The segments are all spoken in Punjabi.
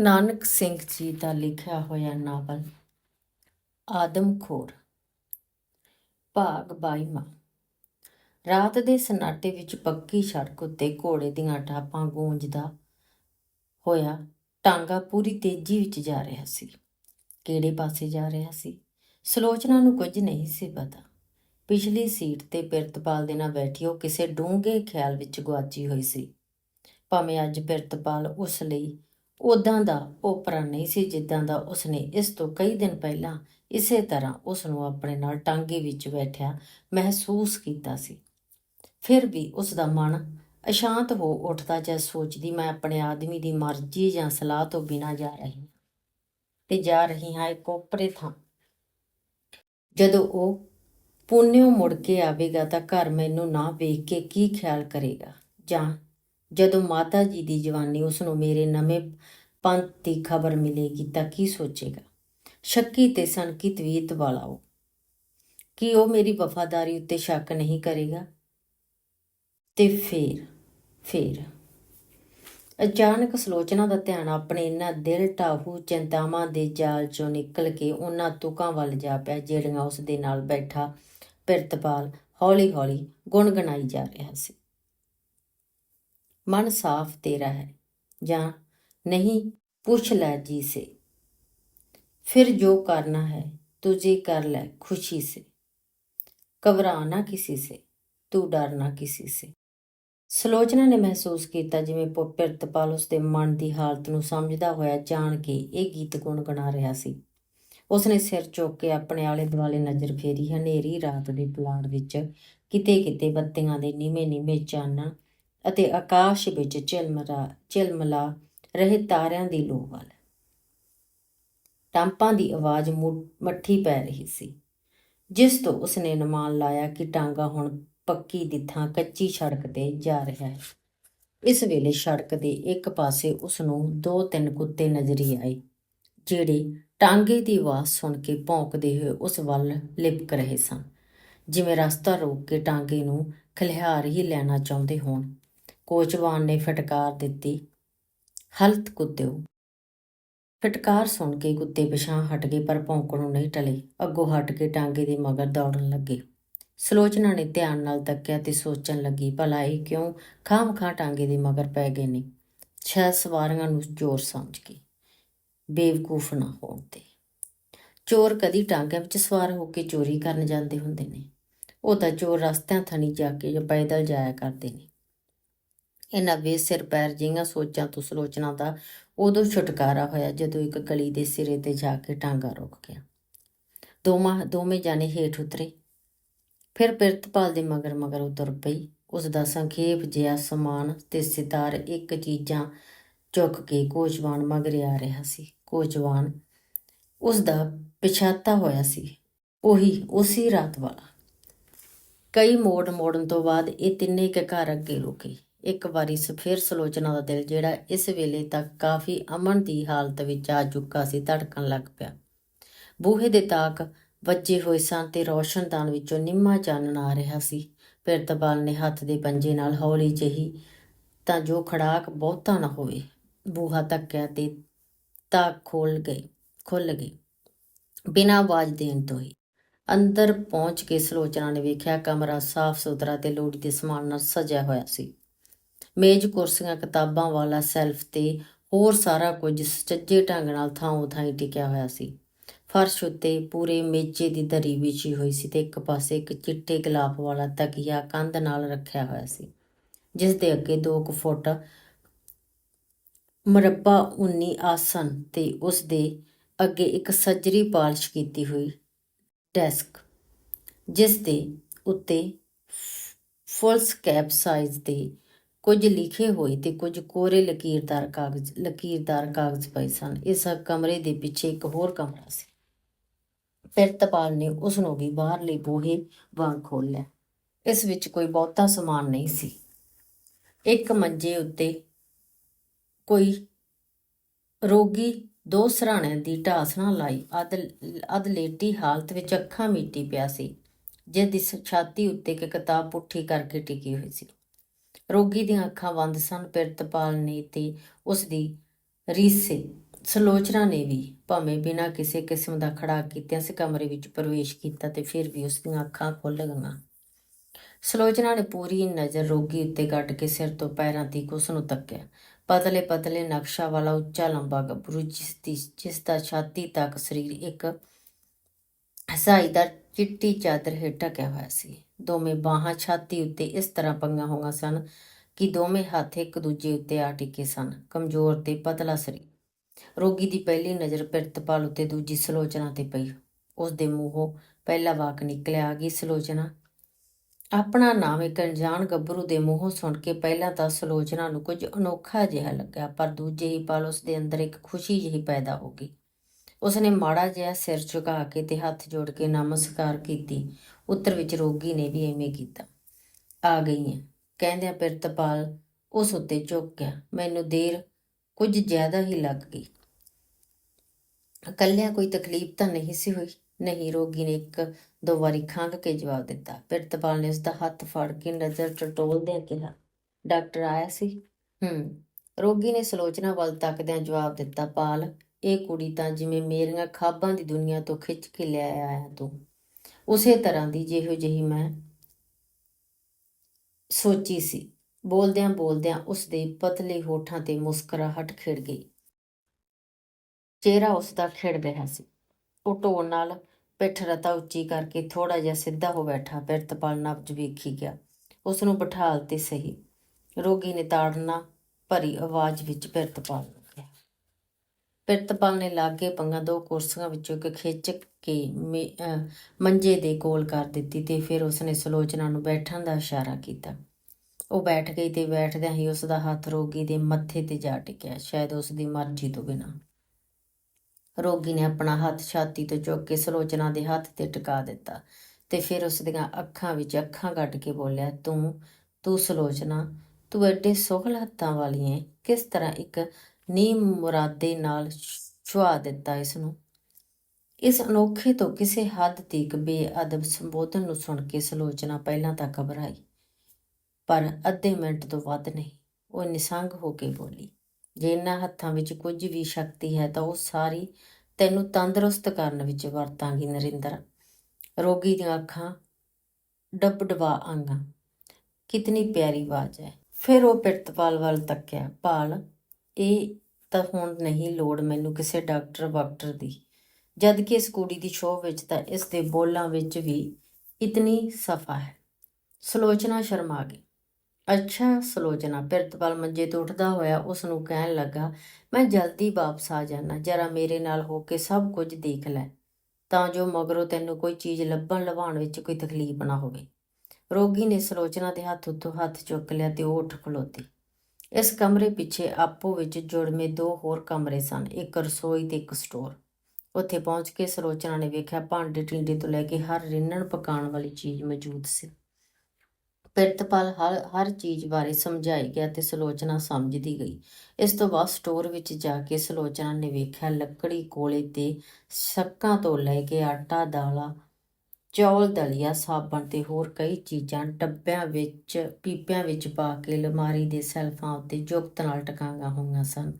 ਨਾਨਕ ਸਿੰਘ ਜੀ ਦਾ ਲਿਖਿਆ ਹੋਇਆ ਨਾਵਲ ਆਦਮਖੋਰ ਭਾਗ 22ਵਾਂ ਰਾਤ ਦੇ ਸਨਾਟੇ ਵਿੱਚ ਪੱਕੀ ਸੜਕ ਉੱਤੇ ਘੋੜੇ ਦੀਆਂ ਟਾਪਾਂ ਗੂੰਜਦਾ ਹੋਇਆ ਟਾਂਗਾ ਪੂਰੀ ਤੇਜ਼ੀ ਵਿੱਚ ਜਾ ਰਿਹਾ ਸੀ। ਕਿਹੜੇ ਪਾਸੇ ਜਾ ਰਿਹਾ ਸੀ? ਸਲੋਚਨਾ ਨੂੰ ਕੁਝ ਨਹੀਂ ਸੀ ਪਤਾ। ਪਿਛਲੀ ਸੀਟ ਤੇ ਪਿਰਤਪਾਲ ਦੇ ਨਾਲ ਬੈਠੀ ਉਹ ਕਿਸੇ ਡੂੰਘੇ ਖਿਆਲ ਵਿੱਚ ਗੁਆਚੀ ਹੋਈ ਸੀ। ਭਾਵੇਂ ਅੱਜ ਪਿਰਤਪਾਲ ਉਸ ਲਈ ਉਦਾਂ ਦਾ ਓਪਰਾ ਨਹੀਂ ਸੀ ਜਿੱਦਾਂ ਦਾ ਉਸਨੇ ਇਸ ਤੋਂ ਕਈ ਦਿਨ ਪਹਿਲਾਂ ਇਸੇ ਤਰ੍ਹਾਂ ਉਸ ਨੂੰ ਆਪਣੇ ਨਾਲ ਟਾਂਗੇ ਵਿੱਚ ਬੈਠਿਆ ਮਹਿਸੂਸ ਕੀਤਾ ਸੀ। ਫਿਰ ਵੀ ਉਸ ਦਾ ਮਨ ਅਸ਼ਾਂਤ ਹੋ ਉੱਠਦਾ ਜਦ ਸੋਚਦੀ, ਮੈਂ ਆਪਣੇ ਆਦਮੀ ਦੀ ਮਰਜ਼ੀ ਜਾਂ ਸਲਾਹ ਤੋਂ ਬਿਨਾਂ ਜਾ ਰਹੀ ਹਾਂ ਤੇ ਜਾ ਰਹੀ ਹਾਂ ਇੱਕ ਓਪਰੇ ਥਾਂ। ਜਦੋਂ ਉਹ ਪੁੰਨਿਓ ਮੁੜ ਕੇ ਆਵੇਗਾ ਤਾਂ ਘਰ ਮੈਨੂੰ ਨਾ ਵੇਖ ਕੇ ਕੀ ਖਿਆਲ ਕਰੇਗਾ ਜਾਂ ਜਦੋਂ ਮਾਤਾ ਜੀ ਦੀ ਜਵਾਨੀ ਉਸ ਨੂੰ ਮੇਰੇ ਨਵੇਂ ਪੰਥ ਦੀ ਖਬਰ ਮਿਲੇਗੀ ਤਾਂ ਕੀ ਸੋਚੇਗਾ? ਸ਼ੱਕੀ ਤੇ ਸੰਕਿਤ ਵੀਤ ਵਾਲਾ ਉਹ। ਕੀ ਉਹ ਮੇਰੀ ਵਫਾਦਾਰੀ ਉੱਤੇ ਸ਼ੱਕ ਨਹੀਂ ਕਰੇਗਾ? ਤੇ ਫੇਰ ਫੇਰ। ਅਚਾਨਕ ਸਲੋਚਨਾ ਦਾ ਧਿਆਨ ਆਪਣੇ ਇਹਨਾਂ ਦਿਲ ਟਾਹੂ ਚਿੰਤਾਵਾਂ ਦੇ ਜਾਲ ਚੋਂ ਨਿਕਲ ਕੇ ਉਹਨਾਂ ਤੁਕਾਂ ਵੱਲ ਜਾ ਪਿਆ, ਜਿਹੜੀਆਂ ਉਸ ਦੇ ਨਾਲ ਬੈਠਾ ਪਿਰਤਪਾਲ ਹੌਲੀ-ਹੌਲੀ ਗੁੰਗਣਾਈ ਜਾ ਰਿਹਾ ਸੀ। ਮਨ ਸਾਫ਼ ਤੇਰਾ ਹੈ ਜਾਂ नहीं पूछ ले जी से फिर जो करना है तुझे कर ले खुशी से ਘਬਰਾਣਾ ਕਿਸੇ ਸੇ ਤੂੰ ਡਰਨਾ ਕਿਸੇ ਸੇ ਸਲੋਚਨਾ ਨੇ ਮਹਿਸੂਸ ਕੀਤਾ ਜਿਵੇਂ ਪਿਰਤਪਾਲ ਉਸ ਦੇ ਮਨ ਦੀ ਹਾਲਤ ਨੂੰ ਸਮਝਦਾ ਹੋਇਆ ਜਾਣ ਕੇ ਇਹ ਗੀਤ ਗੁੰਗਣਾ ਰਿਹਾ ਸੀ ਉਸਨੇ ਸਿਰ ਚੁੱਕ ਕੇ ਆਪਣੇ ਆਲੇ ਦੁਆਲੇ ਨਜ਼ਰ ਫੇਰੀ ਹਨੇਰੀ ਰਾਤ ਦੇ ਪਲਾੜ ਵਿੱਚ ਕਿਤੇ ਕਿਤੇ ਬੱਤੀਆਂ ਦੇ ਨੀਵੇਂ ਨੀਵੇਂ ਚਾਨਣ ਅਤੇ ਆਕਾਸ਼ ਵਿੱਚ ਝਿਲਮਰਾ, ਝਿਲਮਲਾ ਰਹੇ ਤਾਰਿਆਂ ਦੀ ਲੋ ਵੱਲ। ਟਾਂਪਾਂ ਦੀ ਆਵਾਜ਼ ਮੱਠੀ ਪੈ ਰਹੀ ਸੀ, ਜਿਸ ਤੋਂ ਉਸਨੇ ਨਮਾਨ ਲਾਇਆ ਕਿ ਟਾਂਗਾ ਹੁਣ ਪੱਕੀ ਦੀ ਥਾਂ ਕੱਚੀ ਸੜਕ ਤੇ ਜਾ ਰਿਹਾ ਹੈ। ਇਸ ਵੇਲੇ ਸੜਕ ਦੇ ਇੱਕ ਪਾਸੇ ਉਸ ਨੂੰ ਦੋ ਤਿੰਨ ਕੁੱਤੇ ਨਜ਼ਰੀ ਆਏ, ਜਿਹੜੇ ਟਾਂਗੇ ਦੀ ਆਵਾਜ਼ ਸੁਣ ਕੇ ਭੌਂਕਦੇ ਹੋਏ ਉਸ ਵੱਲ ਲਿਪਕ ਰਹੇ ਸਨ, ਜਿਵੇਂ ਰਸਤਾ ਰੋਕ ਕੇ ਟਾਂਗੇ ਨੂੰ ਖਲਿਹਾਰ ਹੀ ਲੈਣਾ ਚਾਹੁੰਦੇ ਹੋਣ। ਕੋਚਵਾਨ ਨੇ ਫਟਕਾਰ ਦਿੱਤੀ। ਹਲਤ ਕੁੱਤਿਓ। ਫਟਕਾਰ ਸੁਣ ਕੇ ਕੁੱਤੇ ਪਿਛਾਂ ਹਟ ਗਏ, ਪਰ ਭੌਂਕਣੋਂ ਨਹੀਂ ਟਲੇ। ਅੱਗੋਂ ਹਟ ਕੇ ਟਾਂਗੇ ਦੇ ਮਗਰ ਦੌੜਨ ਲੱਗੇ। ਸਲੋਚਨਾ ਨੇ ਧਿਆਨ ਨਾਲ ਤੱਕਿਆ ਤੇ ਸੋਚਣ ਲੱਗੀ, ਭਲਾ ਇਹ ਕਿਉਂ ਖਾਮ ਖਾਂ ਟਾਂਗੇ ਦੇ ਮਗਰ ਪੈ ਗਏ ਨੇ? ਛੇ ਸਵਾਰੀਆਂ ਨੂੰ ਚੋਰ ਸਮਝ ਕੇ। ਬੇਵਕੂਫ ਨਾ ਹੋਣ ਤੇ। ਚੋਰ ਕਦੀ ਟਾਂਗਿਆਂ ਵਿੱਚ ਸਵਾਰ ਹੋ ਕੇ ਚੋਰੀ ਕਰਨ ਜਾਂਦੇ ਹੁੰਦੇ ਨੇ। ਉਹ ਤਾਂ ਚੋਰ ਰਸਤਿਆਂ ਥਣੀ ਜਾ ਕੇ ਜਾਂ ਪੈਦਲ ਜਾਇਆ ਕਰਦੇ ਨੇ। ਇਹਨਾਂ ਬੇਸਿਰ ਪੈਰ ਜਿਹੀਆਂ ਸੋਚਾਂ ਤੋਂ ਸਲੋਚਨਾ ਦਾ ਉਦੋਂ ਛੁਟਕਾਰਾ ਹੋਇਆ ਜਦੋਂ ਇੱਕ ਗਲੀ ਦੇ ਸਿਰੇ ਤੇ ਜਾ ਕੇ ਟਾਂਗਾ ਰੁਕ ਗਿਆ। ਦੋਵਾਂ, ਦੋਵੇਂ ਜਾਣੇ ਹੇਠ ਉਤਰੇ। ਫਿਰ ਪਿਰਤਪਾਲ ਦੇ ਮਗਰ ਮਗਰ ਉਤਰ ਪਈ। ਉਸ ਦਾ ਸੰਖੇਪ ਜਿਹਾ ਸਮਾਨ ਤੇ ਸਿਤਾਰ ਇੱਕ ਚੀਜ਼ਾਂ ਚੁੱਕ ਕੇ ਕੋਚਵਾਨ ਮਗਰ ਆ ਰਿਹਾ ਸੀ। ਕੋਚਵਾਨ ਉਸ ਦਾ ਪਿਛਾਤਾ ਹੋਇਆ ਸੀ। ਉਹੀ, ਉਸੇ ਰਾਤ ਵਾਲਾ। ਕਈ ਮੋੜ ਮੋੜਨ ਤੋਂ ਬਾਅਦ ਇਹ ਤਿੰਨੇ ਇੱਕ ਘਰ ਅੱਗੇ ਰੁਕੇ। ਇੱਕ ਵਾਰੀ ਫਿਰ ਸਲੋਚਨਾ ਦਾ ਦਿਲ ਜਿਹੜਾ ਇਸ ਵੇਲੇ ਤੱਕ ਕਾਫੀ ਅਮਨ ਦੀ ਹਾਲਤ ਵਿੱਚ ਆ ਚੁੱਕਾ ਸੀ, ਧੜਕਣ ਲੱਗ ਪਿਆ। ਬੂਹੇ ਦੇ ਤਾਕ ਵੱਜੇ ਹੋਏ ਸਨ ਤੇ ਰੋਸ਼ਨਦਾਨ ਵਿੱਚੋਂ ਨਿੰਮਾ ਚਾਨਣ ਆ ਰਿਹਾ ਸੀ। ਪਿਰਤਪਾਲ ਨੇ ਹੱਥ ਦੇ ਪੰਜੇ ਨਾਲ ਹੌਲੀ ਜਿਹੀ ਤਾਂ ਜੋ ਖੜਾਕ ਬਹੁਤਾ ਨਾ ਹੋਵੇ, ਬੂਹਾ ਤੱਕਿਆ ਤੇ ਤਾਕ ਖੋਲ ਗਈ ਖੁੱਲ ਗਈ। ਬਿਨਾਂ ਆਵਾਜ਼ ਦੇਣ ਤੋਂ ਹੀ ਅੰਦਰ ਪਹੁੰਚ ਕੇ ਸਲੋਚਨਾ ਨੇ ਵੇਖਿਆ ਕਮਰਾ ਸਾਫ਼ ਸੁਥਰਾ ਤੇ ਲੋੜੀ ਦੇ ਸਮਾਨ ਨਾਲ ਸਜਿਆ ਹੋਇਆ ਸੀ। ਮੇਜ਼ ਕੁਰਸੀਆਂ, ਕਿਤਾਬਾਂ ਵਾਲਾ ਸੈਲਫ ਤੇ ਹੋਰ ਸਾਰਾ ਕੁਝ ਸੱਜੇ ਢੰਗ ਨਾਲ ਥਾਂ ਥਾਂ ਟਿਕਿਆ ਹੋਇਆ ਸੀ। ਫਰਸ਼ ਉੱਤੇ ਪੂਰੇ ਮੇਚੇ ਦੀ ਦਰੀ ਵਿਛੀ ਹੋਈ ਸੀ ਤੇ ਇੱਕ ਪਾਸੇ ਇੱਕ ਚਿੱਟੇ ਗਲਾਫ ਵਾਲਾ ਤਕੀਆ ਕੰਧ ਨਾਲ ਰੱਖਿਆ ਹੋਇਆ ਸੀ, ਜਿਸ ਦੇ ਅੱਗੇ 2 ਕੁ ਫੁੱਟ ਮਰੱਬਾ 19 ਆਸਨ ਤੇ ਉਸ ਦੇ ਅੱਗੇ ਇੱਕ ਸੱਜਰੀ ਪਾਲਿਸ਼ ਕੀਤੀ ਹੋਈ ਡੈਸਕ, ਜਿਸ ਦੇ ਉੱਤੇ ਫੁੱਲ ਸਕੈਪ ਸਾਈਜ਼ ਦੇ ਕੁਝ ਲਿਖੇ ਹੋਏ ਤੇ ਕੁਝ ਕੋਰੇ ਲਕੀਰਦਾਰ ਕਾਗਜ਼ ਲਕੀਰਦਾਰ ਕਾਗਜ਼ ਪਏ ਸਨ। ਇਸ ਕਮਰੇ ਦੇ ਪਿੱਛੇ ਇੱਕ ਹੋਰ ਕਮਰਾ ਸੀ। ਪਿਰਤਪਾਲ ਨੇ ਉਸ ਨੂੰ ਵੀ ਬਾਹਰਲੇ ਬੂਹੇ ਵਾਂਗ ਖੋਲ੍ਹਿਆ ਇਸ ਵਿੱਚ ਕੋਈ ਬਹੁਤਾ ਸਮਾਨ ਨਹੀਂ ਸੀ। ਇੱਕ ਮੰਜੇ ਉੱਤੇ ਕੋਈ ਰੋਗੀ ਦੋ ਸਰਾਣਿਆਂ ਦੀ ਢਾਸਣਾ ਲਾਈ ਅਦ ਅਦਲੇਟੀ ਹਾਲਤ ਵਿੱਚ ਅੱਖਾਂ ਮੀਟੀ ਪਿਆ ਸੀ, ਜਿਸ ਦੀ ਛਾਤੀ ਉੱਤੇ ਇੱਕ ਕਿਤਾਬ ਪੁੱਠੀ ਕਰਕੇ ਟਿਕੀ ਹੋਈ ਸੀ। ਰੋਗੀ ਦੀਆਂ ਅੱਖਾਂ ਬੰਦ ਸਨ ਪਿਰਤਪਾਲ ਨੇ ਤੇ ਉਸ ਦੀ ਰੀਸੇ ਸਲੋਚਨਾ ਨੇ ਵੀ ਭਾਵੇਂ ਬਿਨਾਂ ਕਿਸੇ ਕਿਸਮ ਦਾ ਖੜਾ ਕੀਤਿਆਂ ਇਸ ਕਮਰੇ ਵਿੱਚ ਪ੍ਰਵੇਸ਼ ਕੀਤਾ ਤੇ ਫਿਰ ਵੀ ਉਸ ਦੀਆਂ ਅੱਖਾਂ ਖੁੱਲ ਗਈਆਂ। ਸਲੋਚਨਾ ਨੇ ਪੂਰੀ ਨਜ਼ਰ ਰੋਗੀ ਉੱਤੇ ਕੱਢ ਕੇ ਸਿਰ ਤੋਂ ਪੈਰਾਂ ਤੀਕ ਉਸ ਨੂੰ ਤੱਕਿਆ। ਪਤਲੇ ਪਤਲੇ ਨਕਸ਼ਾ ਵਾਲਾ ਉੱਚਾ ਲੰਬਾ ਗੱਭਰੂ, ਜਿਸ ਦੀ ਜਿਸ ਦਾ ਛਾਤੀ ਤੱਕ ਸਰੀਰ ਇੱਕ ਹਸਾਈਦਾਰ ਚਿੱਟੀ ਚਾਦਰ ਹੇਠ ਢਕਿਆ ਹੋਇਆ ਸੀ। ਦੋਵੇਂ ਬਾਹਾਂ ਛਾਤੀ ਉੱਤੇ ਇਸ ਤਰ੍ਹਾਂ ਪੰਗਾ ਹੋਈਆਂ ਸਨ ਕਿ ਦੋਵੇਂ ਹੱਥ ਇੱਕ ਦੂਜੇ ਉੱਤੇ ਆ ਟਿਕੇ ਸਨ। ਕਮਜ਼ੋਰ ਤੇ ਪਤਲਾ ਸਰੀਰ। ਰੋਗੀ ਦੀ ਪਹਿਲੀ ਨਜ਼ਰ ਪਿਰਤਪਾਲ ਉੱਤੇ ਦੂਜੀ ਸਲੋਚਨਾ ਤੇ ਪਈ। ਉਸ ਦੇ ਮੂੰਹੋਂ ਪਹਿਲਾ ਵਾਕ ਨਿਕਲਿਆ ਆ ਗਈ ਸਲੋਚਨਾ, ਆਪਣਾ ਨਾਮ ਇੱਕ ਅਣਜਾਣ ਗੱਭਰੂ ਦੇ ਮੂੰਹੋਂ ਸੁਣ ਕੇ ਪਹਿਲਾਂ ਤਾਂ ਸਲੋਚਨਾ ਨੂੰ ਕੁਝ ਅਨੋਖਾ ਜਿਹਾ ਲੱਗਾ ਪਰ ਦੂਜੇ ਹੀ ਪਲ ਉਸ ਦੇ ਅੰਦਰ ਇੱਕ ਖੁਸ਼ੀ ਜਿਹੀ ਪੈਦਾ ਹੋ ਗਈ। ਉਸਨੇ ਮਾੜਾ ਜਿਹਾ ਸਿਰ ਝੁਕਾ ਕੇ ਤੇ ਹੱਥ ਜੋੜ ਕੇ ਨਮਸਕਾਰ ਕੀਤੀ। ਉੱਤਰ ਵਿੱਚ ਰੋਗੀ ਨੇ ਵੀ ਐਵੇਂ ਕੀਤਾ। ਆ ਗਈ ਹੈ ਕਹਿੰਦਿਆਂ ਪਿਰਤਪਾਲ ਉਸ ਉੱਤੇ ਝੁਕ ਗਿਆ। ਮੈਨੂੰ ਦੇਰ ਕੁਝ ਜ਼ਿਆਦਾ ਹੀ ਲੱਗ ਗਈ। ਇਕੱਲਿਆਂ ਕੋਈ ਤਕਲੀਫ ਤਾਂ ਨਹੀਂ ਸੀ ਹੋਈ? ਨਹੀਂ, ਰੋਗੀ ਨੇ ਇੱਕ ਦੋ ਵਾਰੀ ਖੰਘ ਕੇ ਜਵਾਬ ਦਿੱਤਾ। ਪਿਰਤਪਾਲ ਨੇ ਉਸ ਦਾ ਹੱਥ ਫੜ ਕੇ ਨਜ਼ਰ ਟਟੋਲਦਿਆਂ ਕਿਹਾ, ਡਾਕਟਰ ਆਇਆ ਸੀ? ਹੂੰ। ਰੋਗੀ ਨੇ ਸਲੋਚਨਾ ਵੱਲ ਤੱਕਦਿਆਂ ਜਵਾਬ ਦਿੱਤਾ, ਪਾਲ ਇਹ ਕੁੜੀ ਤਾਂ ਜਿਵੇਂ ਮੇਰੀਆਂ ਖਾਬਾਂ ਦੀ ਦੁਨੀਆ ਤੋਂ ਖਿੱਚ ਕੇ ਲੈ ਆਇਆ ਤੂੰ। ਉਸੇ ਤਰ੍ਹਾਂ ਦੀ ਜਿਹੋ ਜਿਹੀ ਮੈਂ ਸੋਚੀ ਸੀ। ਬੋਲਦਿਆਂ ਬੋਲਦਿਆਂ ਉਸ ਦੇ ਪਤਲੇ ਹੋਠਾਂ ਤੇ ਮੁਸਕਰਾਹਟ ਖਿੜ ਗਈ। ਚਿਹਰਾ ਉਸ ਦਾ ਖਿੜ ਰਿਹਾ ਸੀ। ਉਹ ਢੋਲ ਨਾਲ ਪਿੱਠ ਰਤਾ ਉੱਚੀ ਕਰਕੇ ਥੋੜਾ ਜਿਹਾ ਸਿੱਧਾ ਹੋ ਬੈਠਾ ਪਿਰਤਪਾਲ ਨਬਜ ਵੇਖੀ ਗਿਆ। ਉਸ ਨੂੰ ਬਿਠਾਲ ਤੇ ਸਹੀ। ਰੋਗੀ ਨੇ ਤਾੜਨਾ ਭਰੀ ਆਵਾਜ਼ ਵਿੱਚ ਪਿਰਤਪਾਲ ਨੂੰ। ਪਿਰਤਪਾਲ ਨੇ ਲਾਗੇ ਪੰਗਾ ਦੋ ਕੁਰਸੀਆਂ ਵਿੱਚੋਂ ਇੱਕ ਖਿੱਚ ਕੇ ਮੰਜੇ ਦੇ ਕੋਲ ਕਰ ਦਿੱਤੀ ਤੇ ਫਿਰ ਉਸਨੇ ਸਲੋਚਨਾ ਨੂੰ ਬੈਠਣ ਦਾ ਇਸ਼ਾਰਾ ਕੀਤਾ। ਉਹ ਬੈਠ ਗਈ ਤੇ ਬੈਠਦਿਆਂ ਹੀ ਉਸ ਦਾ ਹੱਥ ਰੋਗੀ ਦੇ ਮੱਥੇ ਤੇ ਜਾ ਟਿਕਿਆ, ਸ਼ਾਇਦ ਉਸ ਦੀ ਮਰਜ਼ੀ ਤੋਂ ਬਿਨਾਂ। ਰੋਗੀ ਨੇ ਆਪਣਾ ਹੱਥ ਛਾਤੀ ਤੋਂ ਚੁੱਕ ਕੇ ਸਲੋਚਨਾ ਦੇ ਹੱਥ ਤੇ ਟਿਕਾ ਦਿੱਤਾ ਤੇ ਫਿਰ ਉਸ ਦੀਆਂ ਅੱਖਾਂ ਵਿੱਚ ਅੱਖਾਂ ਕੱਢ ਕੇ ਬੋਲਿਆ, ਤੂੰ ਤੂੰ ਸਲੋਚਨਾ ਤੂੰ ਐਡੇ ਸੋਹਲ ਹੱਥਾਂ ਵਾਲੀ ਹੈ। ਕਿਸ ਤਰ੍ਹਾਂ ਇੱਕ ਨੀ ਮੁਰਾਦੇ ਨਾਲ ਛੁਆ ਦਿੱਤਾ ਇਸ ਨੂੰ ਇਸ ਅਨੋਖੇ ਤੋਂ ਕਿਸੇ ਹੱਦ ਤੱਕ ਬੇਅਦਬ ਸੰਬੋਧਨ ਨੂੰ ਸੁਣ ਕੇ ਸਲੋਚਨਾ ਪਹਿਲਾਂ ਤਾਂ ਘਬਰਾਈ, ਪਰ ਅੱਧੇ ਮਿੰਟ ਤੋਂ ਵੱਧ ਨਹੀਂ। ਉਹ ਨਿਸੰਗ ਹੋ ਕੇ ਬੋਲੀ, ਜੇ ਇਹਨਾਂ ਹੱਥਾਂ ਵਿੱਚ ਕੁਝ ਵੀ ਸ਼ਕਤੀ ਹੈ ਤਾਂ ਉਹ ਸਾਰੀ ਤੈਨੂੰ ਤੰਦਰੁਸਤ ਕਰਨ ਵਿੱਚ ਵਰਤਾਂਗੀ, ਨਰਿੰਦਰ। ਰੋਗੀ ਦੀਆਂ ਅੱਖਾਂ ਡਬਡਬਾ ਆਂਗਾ। ਕਿਤਨੀ ਪਿਆਰੀ ਆਵਾਜ਼ ਹੈ। ਫਿਰ ਉਹ ਪਿਰਤਪਾਲ ਵੱਲ ਤੱਕਿਆ, ਪਾਲ, ਇਹ ਤਾਂ ਹੁਣ ਨਹੀਂ ਲੋੜ ਮੈਨੂੰ ਕਿਸੇ ਡਾਕਟਰ ਵਾਕਟਰ ਦੀ। ਜਦ ਕਿ ਇਸ ਕੁੜੀ ਦੀ ਸ਼ੋਅ ਵਿੱਚ ਤਾਂ ਇਸ ਦੇ ਬੋਲਾਂ ਵਿੱਚ ਵੀ ਇਤਨੀ ਸਫਾ ਹੈ। ਸਲੋਚਨਾ ਸ਼ਰਮਾ ਗਈ। ਅੱਛਾ ਸਲੋਚਨਾ, ਪਿਰਤਪਾਲ ਮੰਜੇ ਤੋਂ ਉੱਠਦਾ ਹੋਇਆ ਉਸ ਨੂੰ ਕਹਿਣ ਲੱਗਾ, ਮੈਂ ਜਲਦੀ ਵਾਪਸ ਆ ਜਾਣਾ ਜਰਾ ਮੇਰੇ ਨਾਲ ਹੋ ਕੇ ਸਭ ਕੁਝ ਦੇਖ ਲੈ, ਤਾਂ ਜੋ ਮਗਰੋਂ ਤੈਨੂੰ ਕੋਈ ਚੀਜ਼ ਲੱਭਣ ਲਵਾਉਣ ਵਿੱਚ ਕੋਈ ਤਕਲੀਫ ਨਾ ਹੋਵੇ। ਰੋਗੀ ਨੇ ਸਲੋਚਨਾ ਦੇ ਹੱਥ ਉੱਤੋਂ ਹੱਥ ਚੁੱਕ ਲਿਆ ਤੇ ਉਹ ਉੱਠ ਖਲੋਤੀ। ਇਸ ਕਮਰੇ ਪਿੱਛੇ ਆਪੋ ਵਿੱਚ ਜੁੜਵੇਂ ਦੋ ਹੋਰ ਕਮਰੇ ਸਨ, ਇੱਕ ਰਸੋਈ ਤੇ ਇੱਕ ਸਟੋਰ। ਉੱਥੇ ਪਹੁੰਚ ਕੇ ਸਲੋਚਨਾ ਨੇ ਵੇਖਿਆ ਭਾਂਡੇ ਟਿੰਡੇ ਤੋਂ ਲੈ ਕੇ ਹਰ ਰਿੰਨਣ ਪਕਾਉਣ ਵਾਲੀ ਚੀਜ਼ ਮੌਜੂਦ ਸੀ। ਪਿਰਤਪਾਲ ਹਰ ਹਰ ਚੀਜ਼ ਬਾਰੇ ਸਮਝਾਈ ਗਿਆ ਤੇ ਸਲੋਚਨਾ ਸਮਝਦੀ ਗਈ। ਇਸ ਤੋਂ ਬਾਅਦ ਸਟੋਰ ਵਿੱਚ ਜਾ ਕੇ ਸਲੋਚਨਾ ਨੇ ਵੇਖਿਆ ਲੱਕੜੀ ਕੋਲੇ ਤੇ ਸ਼ੱਕਾਂ ਤੋਂ ਲੈ ਕੇ ਆਟਾ, ਦਾਲਾਂ ਚੌਲ, ਦਲੀਆ, ਸਾਬਣ ਤੇ ਹੋਰ ਕਈ ਚੀਜ਼ਾਂ ਡੱਬਿਆਂ ਵਿੱਚ, ਪੀਪਿਆਂ ਵਿੱਚ ਪਾ ਕੇ ਲਮਾਰੀ ਦੇ ਸੈਲਫਾਂ ਉੱਤੇ ਜੁਗਤ ਨਾਲ ਟਕਾਈਆਂ ਹੋਈਆਂ ਸਨ।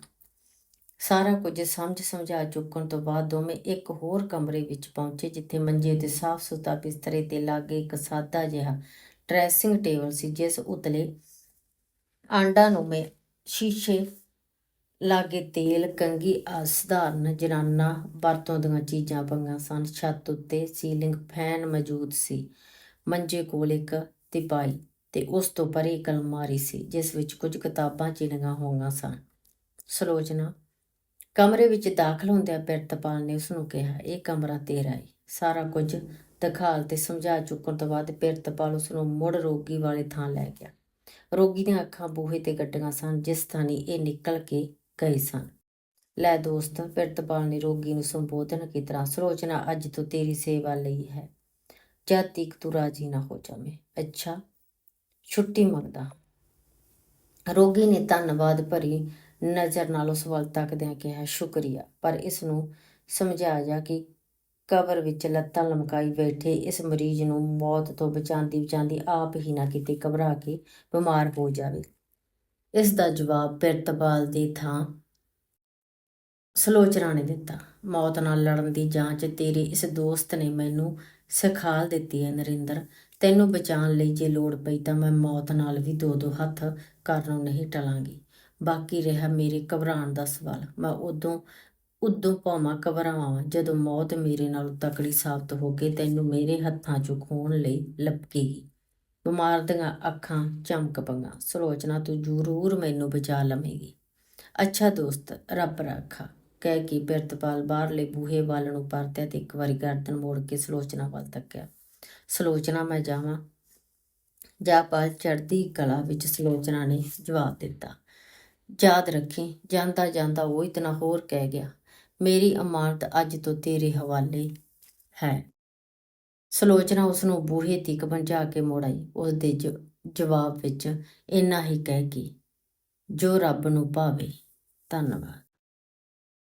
ਸਾਰਾ ਕੁਝ ਸਮਝ ਸਮਝਾ ਚੁੱਕਣ ਤੋਂ ਬਾਅਦ ਦੋਵੇਂ ਇੱਕ ਹੋਰ ਕਮਰੇ ਵਿੱਚ ਪਹੁੰਚੇ, ਜਿੱਥੇ ਮੰਜੇ ਤੇ ਸਾਫ਼ ਸੁਥਰਾ ਬਿਸਤਰੇ ਤੇ ਲਾਗੇ ਇੱਕ ਸਾਦਾ ਜਿਹਾ ਡਰੈਸਿੰਗ ਟੇਬਲ ਸੀ, ਜਿਸ ਉਤਲੇ ਆਂਡਾ ਨੂੰ ਮੈਂ ਸ਼ੀਸ਼ੇ ਲਾਗੇ ਤੇਲ ਕੰਗੀ ਅਸਧਾਰਨ ਸਧਾਰਨ ਜਨਾਨਾ ਵਰਤੋਂ ਦੀਆਂ ਚੀਜ਼ਾਂ ਪਈਆਂ ਸਨ। ਛੱਤ ਉੱਤੇ ਸੀਲਿੰਗ ਫੈਨ ਮੌਜੂਦ ਸੀ। ਮੰਜੇ ਕੋਲ ਇੱਕ ਤਿਪਾਈ ਤੇ ਉਸ ਤੋਂ ਪਰੇ ਇੱਕ ਅਲਮਾਰੀ ਸੀ, ਜਿਸ ਵਿੱਚ ਕੁਝ ਕਿਤਾਬਾਂ ਚਿਣੀਆਂ ਹੋਈਆਂ ਸਨ। ਸਲੋਚਨਾ, ਕਮਰੇ ਵਿੱਚ ਦਾਖਲ ਹੁੰਦਿਆਂ ਪਿਰਤਪਾਲ ਨੇ ਉਸ ਨੂੰ ਕਿਹਾ, ਇਹ ਕਮਰਾ ਤੇਰਾ ਹੈ ਸਾਰਾ ਕੁਝ ਦਿਖਾਲ ਤੇ ਸਮਝਾ ਚੁੱਕਣ ਤੋਂ ਬਾਅਦ ਪਿਰਤਪਾਲ ਉਸ ਨੂੰ ਮੁੜ ਰੋਗੀ ਵਾਲੇ ਥਾਂ ਲੈ ਗਿਆ। ਰੋਗੀ ਦੀਆਂ ਅੱਖਾਂ ਬੂਹੇ ਤੇ ਗੱਡੀਆਂ ਸਨ, ਜਿਸ ਥਾਣੀ ਇਹ ਨਿਕਲ ਕੇ ਗਏ ਸਨ। ਲੈ ਦੋਸਤ ਪਿਰਤਪਾਲ ਨੇ ਰੋਗੀ ਨੂੰ ਸੰਬੋਧਨ ਕੀਤਾ ਸਰੋਚਨਾ ਅੱਜ ਤੋਂ ਤੇਰੀ ਸੇਵਾ ਲਈ ਹੈ। ਜਦ ਤੱਕ ਤੂੰ ਰਾਜੀ ਨਾ ਹੋ ਜਾਵੇਂ। ਅੱਛਾ, ਛੁੱਟੀ ਮੰਗਦਾ। ਰੋਗੀ ਨੇ ਧੰਨਵਾਦ ਭਰੀ ਨਜ਼ਰ ਨਾਲ ਉਸ ਵੱਲ ਤੱਕਦਿਆਂ ਕਿਹਾ, ਸ਼ੁਕਰੀਆ। ਪਰ ਇਸ ਨੂੰ ਸਮਝਾ ਜਾ ਕਿ ਕਬਰ ਵਿੱਚ ਲੱਤਾਂ ਲਮਕਾਈ ਬੈਠੇ ਇਸ ਮਰੀਜ਼ ਨੂੰ ਮੌਤ ਤੋਂ ਬਚਾਉਂਦੀ ਬਚਾਉਂਦੀ ਆਪ ਹੀ ਨਾ ਕਿਤੇ ਘਬਰਾ ਕੇ ਬਿਮਾਰ ਹੋ ਜਾਵੇ। ਇਸ ਦਾ ਜਵਾਬ ਪਿਰਤਪਾਲ ਦੀ ਥਾਂ ਸਲੋਚਨਾ ਨੇ ਦਿੱਤਾ। ਮੌਤ ਨਾਲ ਲੜਨ ਦੀ ਜਾਂਚ ਤੇਰੇ ਇਸ ਦੋਸਤ ਨੇ ਮੈਨੂੰ ਸਿਖਾਲ ਦਿੱਤੀ ਹੈ, ਨਰਿੰਦਰ। ਤੈਨੂੰ ਬਚਾਉਣ ਲਈ ਜੇ ਲੋੜ ਪਈ ਤਾਂ ਮੈਂ ਮੌਤ ਨਾਲ ਵੀ ਦੋ ਦੋ ਹੱਥ ਕਰਨੋਂ ਨਹੀਂ ਟਲਾਂਗੀ। ਬਾਕੀ ਰਿਹਾ ਮੇਰੇ ਘਬਰਾਉਣ ਦਾ ਸਵਾਲ। ਮੈਂ ਉਦੋਂ ਉਦੋਂ ਭਾਵਾਂ ਘਬਰਾਵਾਂ, ਜਦੋਂ ਮੌਤ ਮੇਰੇ ਨਾਲ ਤਕੜੀ ਸਾਬਤ ਹੋ ਕੇ ਤੈਨੂੰ ਮੇਰੇ ਹੱਥਾਂ 'ਚੋਂ ਖੋਣ ਲਈ ਲਪਕੇਗੀ। ਬਿਮਾਰ ਦੀਆਂ ਅੱਖਾਂ ਚਮਕ ਪਈਆਂ। ਸਲੋਚਨਾ, ਤੂੰ ਜ਼ਰੂਰ ਮੈਨੂੰ ਬਚਾ ਲਵੇਂਗੀ। ਅੱਛਾ ਦੋਸਤ, ਰੱਬ ਰੱਖਾ। ਕਹਿ ਕੇ ਪਿਰਤਪਾਲ ਬਾਹਰਲੇ ਬੂਹੇ ਵੱਲ ਨੂੰ ਪਰਤਿਆ ਤੇ ਇੱਕ ਵਾਰੀ ਗਰਦਨ ਮੋੜ ਕੇ ਸਲੋਚਨਾ ਵੱਲ ਤੱਕਿਆ। ਸਲੋਚਨਾ, ਮੈਂ ਜਾਵਾਂ। ਜਾਪਾਲ ਚੜ੍ਹਦੀ ਕਲਾ ਵਿੱਚ ਸਲੋਚਨਾ ਨੇ ਜਵਾਬ ਦਿੱਤਾ। ਯਾਦ ਰੱਖੀ, ਜਾਂਦਾ ਜਾਂਦਾ ਉਹ ਇਤਨਾ ਹੋਰ ਕਹਿ ਗਿਆ, ਮੇਰੀ ਅਮਾਨਤ ਅੱਜ ਤੋਂ ਤੇਰੇ ਹਵਾਲੇ ਹੈ। ਸਲੋਚਨਾ ਉਸ ਨੂੰ ਬੂਹੇ ਤੀਕ ਪਹੁੰਚਾ ਕੇ ਮੋੜਾਈ। ਉਸ ਦੇ ਜ- ਜਵਾਬ ਵਿੱਚ, ਇੰਨਾ ਹੀ ਕਹਿ ਕੇ ਜੋ ਰੱਬ ਨੂੰ ਭਾਵੇ, ਧੰਨਵਾਦ।